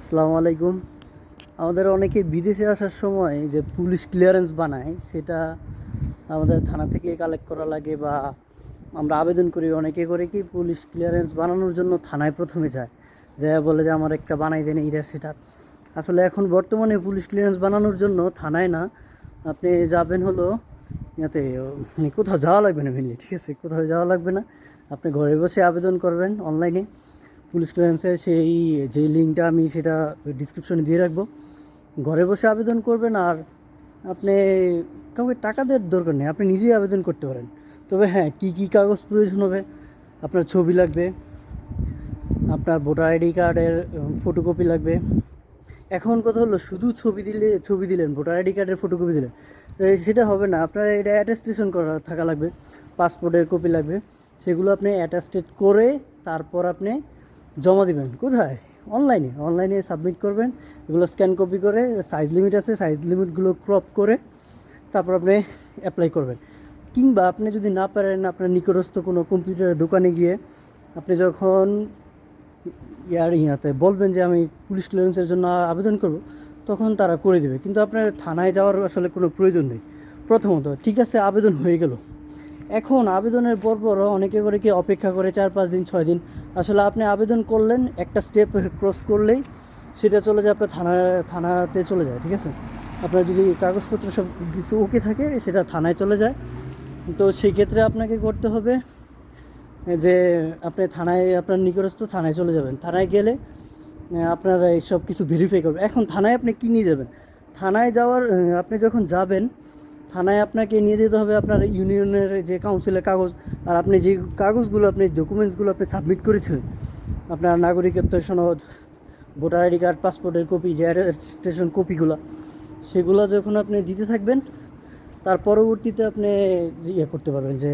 আসসালামু আলাইকুম। আমাদের অনেকে বিদেশে আসার সময় যে পুলিশ ক্লিয়ারেন্স বানায়, সেটা আমাদের থানা থেকে কালেক্ট করা লাগে বা আমরা আবেদন করি। অনেকে করে কি পুলিশ ক্লিয়ারেন্স বানানোর জন্য থানায় প্রথমে যায়। যে বলে যে, আমার একটা বানাই দেন, এইটা সেটা। আসলে এখন বর্তমানে পুলিশ ক্লিয়ারেন্স বানানোর জন্য থানায় না। আপনি যাবেন হলো, ইয়াতে মানে কোথাও যাওয়া লাগবে না মেনলি ঠিক আছে? কোথাও যাওয়া লাগবে না। আপনি ঘরে বসে আবেদন করবেন অনলাইনে পুলিশ ক্লিয়ারেন্সের সেই যে লিঙ্কটা আমি সেটা ডিসক্রিপশনে দিয়ে রাখব। ঘরে বসে আবেদন করবেন আর আপনি কাউকে টাকা দেওয়ার দরকার নেই, আপনি নিজেই আবেদন করতে পারেন। তবে হ্যাঁ কী কী কাগজ প্রয়োজন হবে, আপনার ছবি লাগবে, আপনার ভোটার আইডি কার্ডের ফটোকপি লাগবে। এখন কথা হলো, শুধু ছবি দিলে, ছবি দিলেন, ভোটার আইডি কার্ডের ফটোকপি দিলেন সেটা হবে না, আপনার এটা অ্যাটেস্টেশন করা থাকা লাগবে পাসপোর্টের কপি লাগবে, সেগুলো আপনি অ্যাটাস্টেড করে তারপর আপনি জমা দিবেন, কোথায়? অনলাইনে অনলাইনে সাবমিট করবেন, এগুলো স্ক্যান কপি করে সাইজ লিমিট আছে সাইজ লিমিটগুলো ক্রপ করে, তারপর আপনি অ্যাপ্লাই করবেন। কিংবা আপনি যদি না পারেন, আপনার নিকটস্থ কোনো কম্পিউটারের দোকানে গিয়ে, আপনি যখন ইয়ার ইয়াতে বলবেন যে আমি পুলিশ ক্লিয়ারেন্সের জন্য আবেদন করব, তখন তারা করে দেবে। কিন্তু আপনার থানায় যাওয়ার আসলে কোনো প্রয়োজন নেই। প্রথমত, ঠিক আছে, আবেদন হয়ে গেল। এখন আবেদনের পর পরও অনেকে করে কি অপেক্ষা করে চার পাঁচ দিন, ছয় দিন। আসলে আপনি আবেদন করলেন, একটা স্টেপ ক্রস করলেই সেটা চলে যায়, আপনার থানা, থানাতে চলে যায়, ঠিক আছে? আপনার যদি কাগজপত্র সব কিছু ওকে থাকে, সেটা থানায় চলে যায়। তো সেই ক্ষেত্রে আপনাকে করতে হবে যে আপনি থানায়, আপনার নিকটস্থ থানায় চলে যাবেন। থানায় গেলে আপনারা এইসব কিছু ভেরিফাই করবেন। এখন থানায় আপনি কী নিয়ে যাবেন? থানায় যাওয়ার আপনি যখন যাবেন থানায় আপনাকে নিয়ে যেতে হবে আপনার ইউনিয়নের যে কাউন্সিলের কাগজ। আর আপনি যে কাগজগুলো, আপনি ডকুমেন্টসগুলো আপনি সাবমিট করেছিলেন, আপনার নাগরিকত্ব সনদ, ভোটার আইডি কার্ড, পাসপোর্টের কপি যে স্টেশন কপিগুলো সেগুলো যখন আপনি দিতে থাকবেন, তার পরবর্তীতে আপনি ইয়ে করতে পারবেন যে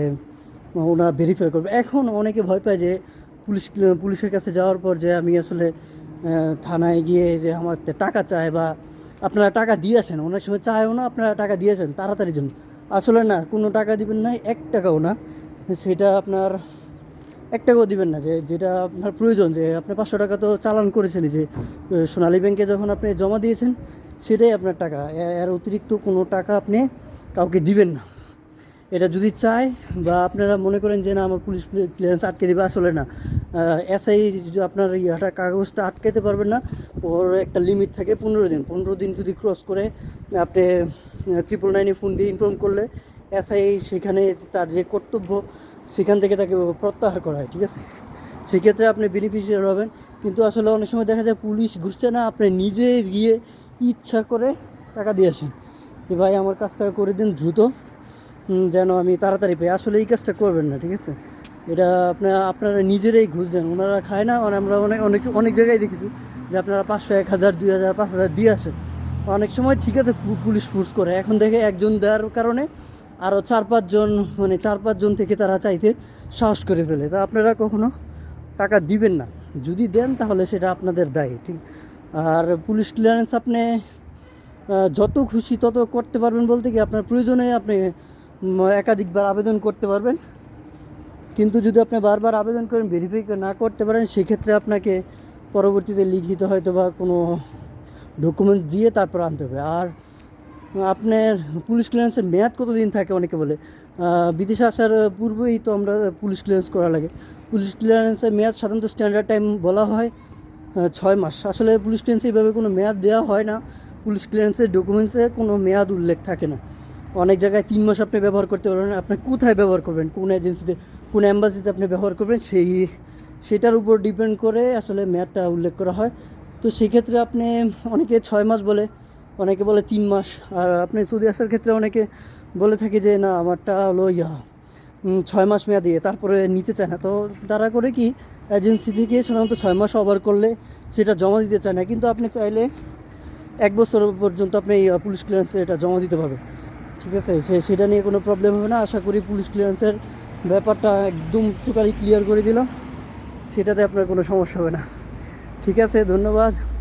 ওনারা ভেরিফাই করবে। এখন অনেকে ভয় পায় যে পুলিশ, পুলিশের কাছে যাওয়ার পর যে আমি আসলে থানায় গিয়ে যে আমার টাকা চায় বা আপনারা টাকা দিয়েছেন, অনেক সময় চায়ও না আপনারা টাকা দিয়েছেন তাড়াতাড়ির জন্য আসলে না, কোনো টাকা দিবেন না, এক টাকাও না। সেটা আপনার, এক টাকাও দিবেন না। যে, যেটা আপনার প্রয়োজন, যে, আপনি পাঁচশো টাকা তো চালান করেছেন যে সোনালী ব্যাংকে যখন আপনি জমা দিয়েছেন, সেটাই আপনার টাকা। এর অতিরিক্ত কোনো টাকা আপনি কাউকে দিবেন না। এটা যদি চায় বা আপনারা মনে করেন যে না, আমার পুলিশ ক্লিয়ারেন্স আটকে দেবে, আসলে না। এসআই আপনার ইয়াটা, কাগজটা আটকাতে পারবেন না, ওর একটা লিমিট থাকে পনেরো দিন। পনেরো দিন যদি ক্রস করে আপনি ত্রিপল নাইনে ফোন দিয়ে ইনফর্ম করলে এসআই সেখানে তার যে কর্তব্য, সেখান থেকে তাকে প্রত্যাহার করা হয়, ঠিক আছে? সেক্ষেত্রে আপনি বেনিফিশিয়ার হবেন। কিন্তু আসলে অনেক সময় দেখা যায় পুলিশ ঘুরছে না, আপনি নিজে গিয়ে ইচ্ছা করে টাকা দিয়ে আসেন। যে, ভাই, আমার কাজটা করে দিন, দ্রুত। যেন আমি তাড়াতাড়ি পাই। আসলে এই কাজটা করবেন না, ঠিক আছে? এটা আপনার আপনারা নিজেরাই ঘুষ দেন। ওনারা খায় না আর আমরা অনেক অনেক অনেক জায়গায় দেখেছি যে আপনারা পাঁচশো, এক হাজার, দুই হাজার, পাঁচ হাজার দিয়ে আসেন। অনেক সময় ঠিক আছে পুলিশ ফোর্স করে। এখন দেখে একজন দেওয়ার কারণে আরও চার পাঁচজন মানে চার পাঁচজন থেকে তারা চাইতে সাহস করে ফেলে। তা আপনারা কখনো টাকা দিবেন না। যদি দেন তাহলে সেটা আপনাদের দায়, ঠিক? আর পুলিশ ক্লিয়ারেন্স আপনি যত খুশি তত করতে পারবেন বলতে কি আপনার প্রয়োজনে আপনি একাধিকবার আবেদন করতে পারবেন। কিন্তু যদি আপনি বারবার আবেদন করেন ভেরিফাই না করতে পারেন, সেক্ষেত্রে আপনাকে পরবর্তীতে লিখিত হয়তো বা কোনো ডকুমেন্টস দিয়ে তারপর আনতে হবে। আর আপনার পুলিশ ক্লিয়ারেন্সের মেয়াদ কতদিন থাকে অনেকে বলে। বিদেশে আসার পূর্বেই তো আমরা পুলিশ ক্লিয়ারেন্স করা লাগে। পুলিশ ক্লিয়ারেন্সের মেয়াদ সাধারণত স্ট্যান্ডার্ড টাইম বলা হয় ছয় মাস। আসলে পুলিশ ক্লিয়ারেন্স এইভাবে কোনো মেয়াদ দেওয়া হয় না। পুলিশ ক্লিয়ারেন্সের ডকুমেন্টসে কোনো মেয়াদ উল্লেখ থাকে না। অনেক জায়গায় তিন মাস আপনি ব্যবহার করতে পারবেন। আপনি কোথায় ব্যবহার করবেন? কোন এজেন্সিতে, কোন অ্যাম্বাসিতে আপনি ব্যবহার করবেন? সেই, সেটার উপর ডিপেন্ড করে আসলে মেয়াদটা উল্লেখ করা হয়। তো সেক্ষেত্রে আপনি অনেকে ছয় মাস বলে, অনেকে বলে তিন মাস। আর আপনি সৌদি আসার ক্ষেত্রে অনেকে বলে থাকে যে, না, আমারটা হলো ইয়া ছয় মাস মেয়াদি, তারপরে নিতে চায় না। তো তারা করে কি, এজেন্সি থেকে সাধারণত ছয় মাস ওভার করলে সেটা জমা দিতে চায় না। কিন্তু আপনি চাইলে এক বছর পর্যন্ত আপনি পুলিশ ক্লিয়ারেন্সে এটা জমা দিতে পারবেন। ঠিক আছে, সে, সেটা নিয়ে কোনো প্রবলেম হবে না। আশা করি পুলিশ ক্লিয়ারেন্সের ব্যাপারটা একদম টোটালি ক্লিয়ার করে দিলাম। সেটাতে আপনার কোনো সমস্যা হবে না। ঠিক আছে, ধন্যবাদ।